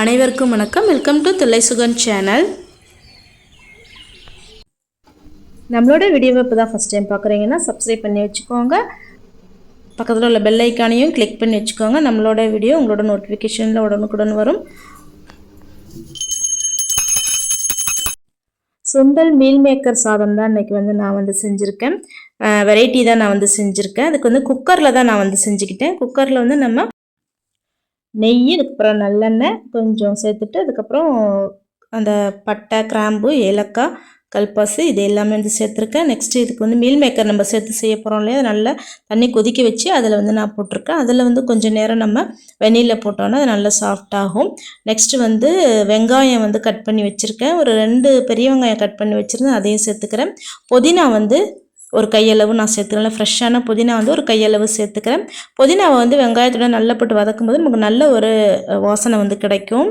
அனைவருக்கும் வணக்கம். Welcome to Thillai Sugan channel நம்மளோட வீடியோவை இப்போ தான் ஃபஸ்ட் டைம் பார்க்குறீங்கன்னா சப்ஸ்கிரைப் பண்ணி வச்சுக்கோங்க. பக்கத்தில் உள்ள பெல் ஐக்கானையும் கிளிக் பண்ணி வச்சுக்கோங்க. நம்மளோட வீடியோ உங்களோட நோட்டிஃபிகேஷனில் உடனுக்குடன் வரும். சுண்டல் மீல் மேக்கர் சாதம் தான் இன்றைக்கி வந்து நான் வந்து செஞ்சுருக்கேன். வெரைட்டி தான் நான் வந்து செஞ்சுருக்கேன். அதுக்கு வந்து குக்கரில் தான் நான் வந்து செஞ்சுக்கிட்டேன். குக்கரில் வந்து நம்ம நெய் அதுக்கப்புறம் நல்லெண்ணெய் கொஞ்சம் சேர்த்துட்டு அதுக்கப்புறம் அந்த பட்டை கிராம்பு ஏலக்காய் கல்பாசு இது எல்லாமே வந்து சேர்த்துருக்கேன். நெக்ஸ்ட்டு இதுக்கு வந்து மீல் மேக்கர் நம்ம சேர்த்து செய்ய போகிறோம் இல்லையா? நல்லா தண்ணி கொதிக்க வச்சு அதில் வந்து நான் போட்டிருக்கேன். அதில் வந்து கொஞ்சம் நேரம் நம்ம வெந்நீரில் போட்டோன்னா அது நல்லா சாஃப்டாகும் நெக்ஸ்ட்டு வந்து வெங்காயம் வந்து கட் பண்ணி வச்சுருக்கேன். ஒரு ரெண்டு பெரிய வெங்காயம் கட் பண்ணி வச்சுருந்தேன். அதையும் சேர்த்துக்கிறேன். புதினா வந்து ஒரு கையளவு நான் சேர்த்துக்கிறேன். ஃப்ரெஷ்ஷான புதினா வந்து ஒரு கையளவு சேர்த்துக்கிறேன். புதினாவை வந்து வெங்காயத்தோட நல்லா போட்டு வதக்கும்போது நமக்கு நல்ல ஒரு வாசனை வந்து கிடைக்கும்.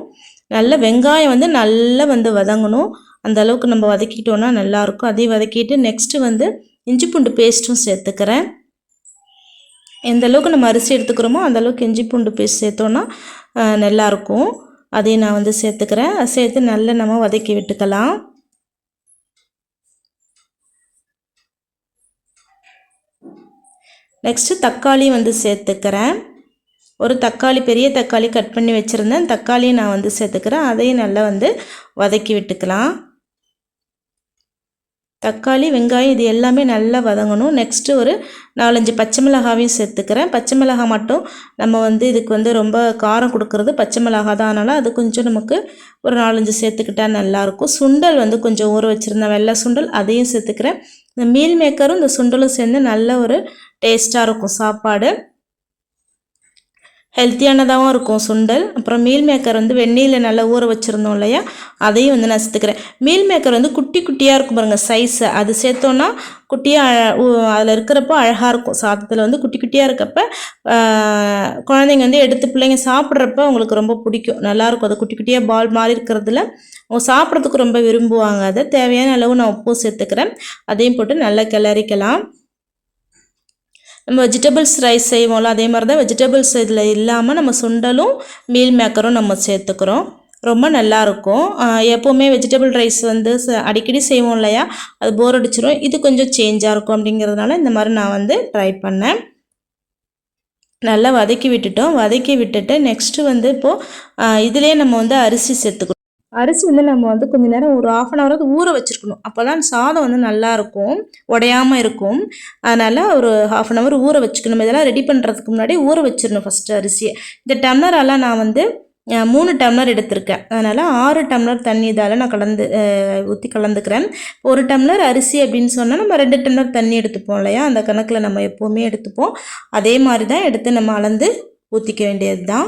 நல்ல வெங்காயம் வந்து நல்லா வந்து வதங்கணும். அந்த அளவுக்கு நம்ம வதக்கிட்டோன்னா நல்லாயிருக்கும். அதையும் வதக்கிட்டு நெக்ஸ்ட்டு வந்து இஞ்சி பூண்டு பேஸ்ட்டும் சேர்த்துக்கிறேன். எந்த அளவுக்கு நம்ம அரிசி எடுத்துக்கிறோமோ அந்த அளவுக்கு இஞ்சி பூண்டு பேஸ்ட் சேர்த்தோன்னா நல்லாயிருக்கும். அதையும் நான் வந்து சேர்த்துக்கிறேன். சேர்த்து நல்லா நம்ம வதக்கி விட்டுக்கலாம். நெக்ஸ்ட்டு தக்காளி வந்து சேர்த்துக்கிறேன். ஒரு தக்காளி பெரிய தக்காளி கட் பண்ணி வச்சுருந்தேன். தக்காளியும் நான் வந்து சேர்த்துக்கிறேன். அதையும் நல்லா வந்து வதக்கி விட்டுக்கலாம். தக்காளி வெங்காயம் இது எல்லாமே நல்லா வதங்கணும். நெக்ஸ்ட்டு ஒரு நாலஞ்சு பச்சை மிளகாவையும் சேர்த்துக்கிறேன். பச்சை மிளகா மட்டும் நம்ம வந்து இதுக்கு வந்து ரொம்ப காரம் கொடுக்கறது பச்சை மிளகா தான். அதனால் அது கொஞ்சம் நமக்கு ஒரு நாலஞ்சு சேர்த்துக்கிட்டா நல்லாயிருக்கும். சுண்டல் வந்து கொஞ்சம் ஊற வச்சுருந்தேன். வெள்ளை சுண்டல் அதையும் சேர்த்துக்கிறேன். இந்த மீல் மேக்கரும் இந்த சுண்டலும் சேர்ந்து நல்ல ஒரு டேஸ்ட்டாக இருக்கும் சாப்பாடு. ஹெல்த்தியானதாகவும் இருக்கும் சுண்டல். அப்புறம் மீல் மேக்கர் வந்து வெந்நீரில் நல்லா ஊற வச்சுருந்தோம் இல்லையா? அதையும் வந்து நான் சேர்த்துக்கிறேன். மீல் மேக்கர் வந்து குட்டி குட்டியாக இருக்கும் பாருங்கள் சைஸை அது சேர்த்தோன்னா குட்டியாக அதில் இருக்கிறப்போ அழகாக இருக்கும். சாதத்தில் வந்து குட்டி குட்டியாக இருக்கப்ப குழந்தைங்க வந்து எடுத்து பிள்ளைங்க சாப்பிட்றப்ப அவங்களுக்கு ரொம்ப பிடிக்கும். நல்லாயிருக்கும் அது குட்டி குட்டியாக பால் மாதிரி இருக்கிறதுல அவங்க சாப்பிட்றதுக்கு ரொம்ப விரும்புவாங்க அதை. தேவையான அளவு நான் உப்பும் சேர்த்துக்கிறேன். அதையும் போட்டு நல்லா கிளறிக்கலாம். நம்ம வெஜிடபிள்ஸ் ரைஸ் செய்வோம்ல அதே மாதிரி தான் வெஜிடபிள்ஸ் இதில் இல்லாமல் நம்ம சுண்டலும் மீல் மேக்கரும் நம்ம சேர்த்துக்கிறோம். ரொம்ப நல்லாயிருக்கும் எப்போவுமே வெஜிடபிள் ரைஸ் வந்து அடிக்கடி செய்வோம் இல்லையா? அது போர் அடிச்சிடும் இது கொஞ்சம் சேஞ்சாக இருக்கும் அப்படிங்கிறதுனால இந்த மாதிரி நான் வந்து ட்ரை பண்ணேன். நல்லா வதக்கி விட்டுட்டோம். வதக்கி விட்டுட்டு நெக்ஸ்ட்டு வந்து இப்போது இதிலே நம்ம வந்து அரிசி சேர்த்துக்கணும் அரிசி வந்து நம்ம வந்து கொஞ்சம் நேரம் ஒரு ஆஃப் அன் அவராவது ஊற வச்சுருக்கணும். அப்போ தான் சாதம் வந்து நல்லாயிருக்கும் உடையாமல் இருக்கும். அதனால் ஒரு ஹாஃப் அன் ஹவர் ஊற வச்சுக்கணும். இதெல்லாம் ரெடி பண்ணுறதுக்கு முன்னாடி ஊற வச்சிடணும் ஃபஸ்ட்டு அரிசியை. இந்த டம்ளரெல்லாம் நான் வந்து மூணு டம்ளர் எடுத்திருக்கேன். அதனால் ஆறு டம்ளர் தண்ணி இதால் நான் கலந்து ஊற்றி கலந்துக்கிறேன். ஒரு டம்ளர் அரிசி அப்படின்னு சொன்னால் நம்ம ரெண்டு டம்ளர் தண்ணி எடுத்துப்போம் இல்லையா? அந்த கணக்கில் நம்ம எப்போவுமே எடுத்துப்போம். அதே மாதிரி தான் எடுத்து நம்ம அளந்து ஊற்றிக்க வேண்டியது தான்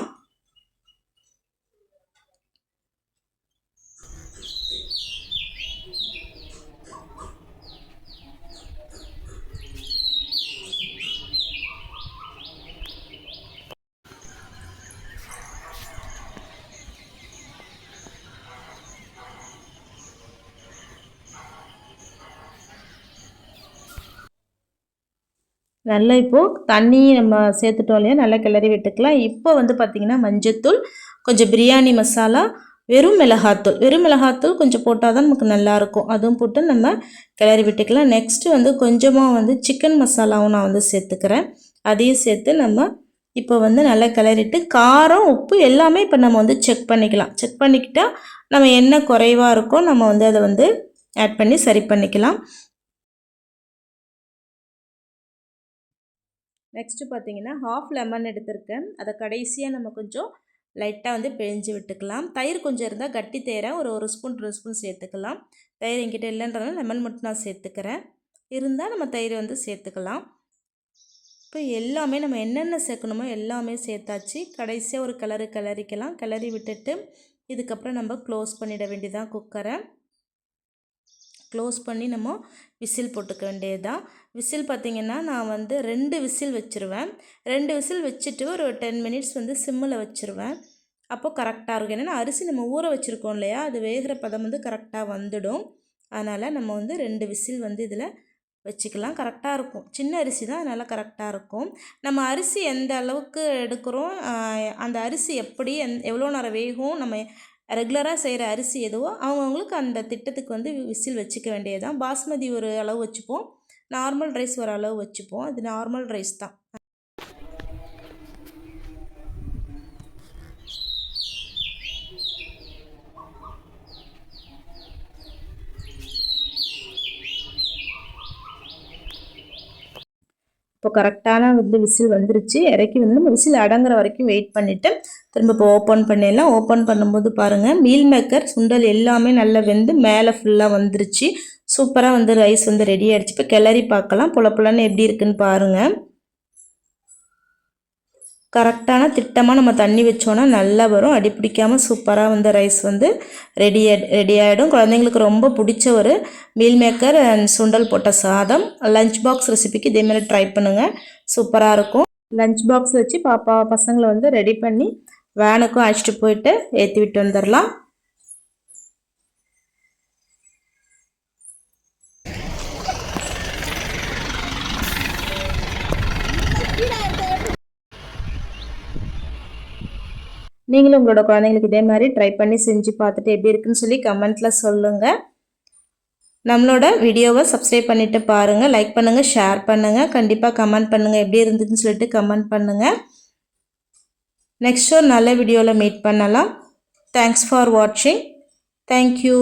நல்லா இப்போது தண்ணி நம்ம சேர்த்துட்டோம் இல்லையா? நல்லா கிளறி விட்டுக்கலாம். இப்போ வந்து பார்த்திங்கன்னா மஞ்சத்தூள் கொஞ்சம் பிரியாணி மசாலா வெறும் மிளகாத்தூள். வெறும் மிளகாத்தூள் கொஞ்சம் போட்டால் தான் நமக்கு நல்லாயிருக்கும் அதுவும் போட்டு நம்ம கிளறி விட்டுக்கலாம். நெக்ஸ்ட்டு வந்து கொஞ்சமாக வந்து சிக்கன் மசாலாவும் நான் வந்து சேர்த்துக்கிறேன். அதையும் சேர்த்து நம்ம இப்போ வந்து நல்லா கிளறிட்டு காரம் உப்பு எல்லாமே இப்போ நம்ம வந்து செக் பண்ணிக்கலாம். செக் பண்ணிக்கிட்டால் நம்ம என்ன குறைவாக இருக்கோ நம்ம வந்து அதை வந்து ஆட் பண்ணி சரி பண்ணிக்கலாம். நெக்ஸ்ட்டு பார்த்தீங்கன்னா ஹாஃப் லெமன் எடுத்திருக்கேன். அதை கடைசியாக நம்ம கொஞ்சம் லைட்டாக வந்து பிழிஞ்சு விட்டுக்கலாம். தயிர் கொஞ்சம் இருந்தால் கட்டி தயிரை ஒரு ஒரு ஸ்பூன் ரெண்டு ஸ்பூன் சேர்த்துக்கலாம். தயிர் எங்கிட்ட இல்லைன்றதுனால லெமன் மட்டும் நான் சேர்த்துக்கிறேன். இருந்தால் நம்ம தயிர் வந்து சேர்த்துக்கலாம். இப்போ எல்லாமே நம்ம என்னென்ன சேர்க்கணுமோ எல்லாமே சேர்த்தாச்சு. கடைசியாக ஒரு கிளறு கிளறிக்கலாம். கிளறி விட்டுட்டு இதுக்கப்புறம் நம்ம க்ளோஸ் பண்ணிட வேண்டியதான் குக்கரை க்ளோஸ் பண்ணி நம்ம விசில் போட்டுக்க வேண்டியது தான் விசில் பார்த்திங்கன்னா நான் வந்து ரெண்டு விசில் வச்சுருவேன். ரெண்டு விசில் வச்சுட்டு ஒரு டென் மினிட்ஸ் வந்து சிம்மில் வச்சுருவேன். அப்போது கரெக்டாக இருக்கும். ஏன்னா அரிசி நம்ம ஊற வச்சுருக்கோம் இல்லையா? அது வேகிற பதம் வந்து கரெக்டாக வந்துடும். அதனால் நம்ம வந்து ரெண்டு விசில் வந்து இதில் வச்சுக்கலாம். கரெக்டாக இருக்கும். சின்ன அரிசி தான் அதனால் கரெக்டாக இருக்கும். நம்ம அரிசி எந்த அளவுக்கு எடுக்கிறோம்? அந்த அரிசி எப்படி எந் எவ்வளோ நேரம் வேகும்? நம்ம ரெகுலராக செய்கிற அரிசி எதுவோ அவங்கவுங்களுக்கு அந்த திட்டத்துக்கு வந்து விசில் வச்சுக்க வேண்டியது தான் பாஸ்மதி ஒரு அளவு வச்சுப்போம். நார்மல் ரைஸ் ஒரு அளவு வச்சுப்போம். அது நார்மல் ரைஸ் தான். இப்போ கரெக்டான வந்து விசில் வந்துருச்சு. இறக்கி வந்து விசில் அடங்குற வரைக்கும் வெயிட் பண்ணிவிட்டு திரும்ப இப்போ ஓப்பன் பண்ணிடலாம் ஓப்பன் பண்ணும்போது பாருங்கள் மீல் மேக்கர் சுண்டல் எல்லாமே நல்லா வெந்து மேலே ஃபுல்லாக வந்துருச்சு. சூப்பராக வந்து ரைஸ் வந்து ரெடி ஆகிடுச்சு இப்போ கிளறி பார்க்கலாம். புல புலன்னு எப்படி இருக்குன்னு பாருங்கள் கரெக்டான திட்டமாக நம்ம தண்ணி வச்சோன்னா நல்லா வரும். அடி பிடிக்காமல் சூப்பராக வந்து ரைஸ் வந்து ரெடி ரெடி ஆகிடும் குழந்தைங்களுக்கு ரொம்ப பிடிச்ச ஒரு மீல் மேக்கர் அண்ட் சுண்டல் போட்ட சாதம். லஞ்ச் பாக்ஸ் ரெசிபிக்கு இதேமாதிரி ட்ரை பண்ணுங்கள் சூப்பராக இருக்கும். லஞ்ச் பாக்ஸ் வச்சு பாப்பா பசங்களை வந்து ரெடி பண்ணி வேனுக்கும் அழைச்சிட்டு போயிட்டு ஏற்றி விட்டு வந்துடலாம் நீங்களும் உங்களோட குழந்தைங்களுக்கு இதே மாதிரி ட்ரை பண்ணி செஞ்சு பார்த்துட்டு எப்படி இருக்குன்னு சொல்லி கமெண்ட்டில் சொல்லுங்கள் நம்மளோட வீடியோவை சப்ஸ்கிரைப் பண்ணிவிட்டு பாருங்கள் லைக் பண்ணுங்கள் ஷேர் பண்ணுங்கள் கண்டிப்பாக கமெண்ட் பண்ணுங்கள் எப்படி இருந்துச்சுன்னு சொல்லிட்டு கமெண்ட் பண்ணுங்கள் நெக்ஸ்ட் ஒரு நல்ல வீடியோவில் மீட் பண்ணலாம். தேங்க்ஸ் ஃபார் வாட்சிங் தேங்க்யூ